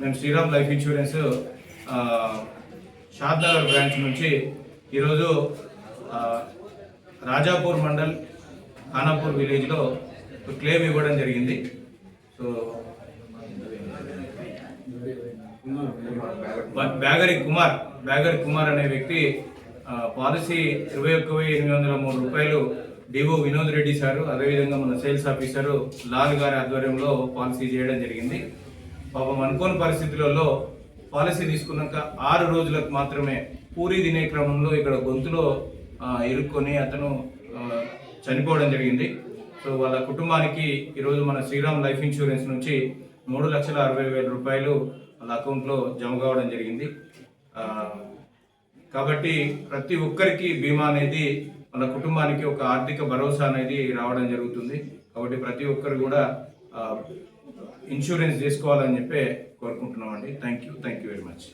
మేము Shriram life insurance ఆ, Shadnagar branch నుంచి ఈరోజు రాజాపూర్ మండల్ ఖానాపూర్ విలేజ్లో క్లెయిమ్ ఇవ్వడం జరిగింది. సో బ్యాగరి కుమార్ బ్యాగరి కుమార్ అనే వ్యక్తి పాలసీ ఇరవై ఒక్క వెయ్యి ఎనిమిది వందల మూడు రూపాయలు డివో వినోద్ రెడ్డి సారు అదేవిధంగా మన సేల్స్ ఆఫీసరు లాల్ గారి ఆధ్వర్యంలో పాలసీ చేయడం జరిగింది. పాపం అనుకోని పరిస్థితులలో పాలసీ తీసుకున్నాక ఆరు రోజులకు మాత్రమే పూరి తినే క్రమంలో ఇక్కడ గొంతులో ఇరుక్కొని అతను చనిపోవడం జరిగింది. సో వాళ్ళ కుటుంబానికి ఈరోజు మన శ్రీరామ్ లైఫ్ ఇన్సూరెన్స్ నుంచి మూడు లక్షల అరవై వేల రూపాయలు వాళ్ళ అకౌంట్లో జమ కావడం జరిగింది. కాబట్టి ప్రతి ఒక్కరికి బీమా అనేది వాళ్ళ కుటుంబానికి ఒక ఆర్థిక భరోసా అనేది రావడం జరుగుతుంది. కాబట్టి ప్రతి ఒక్కరు కూడా ఇన్సూరెన్స్ చేసుకోవాలని చెప్పి కోరుకుంటున్నామండి. Thank you thank you very much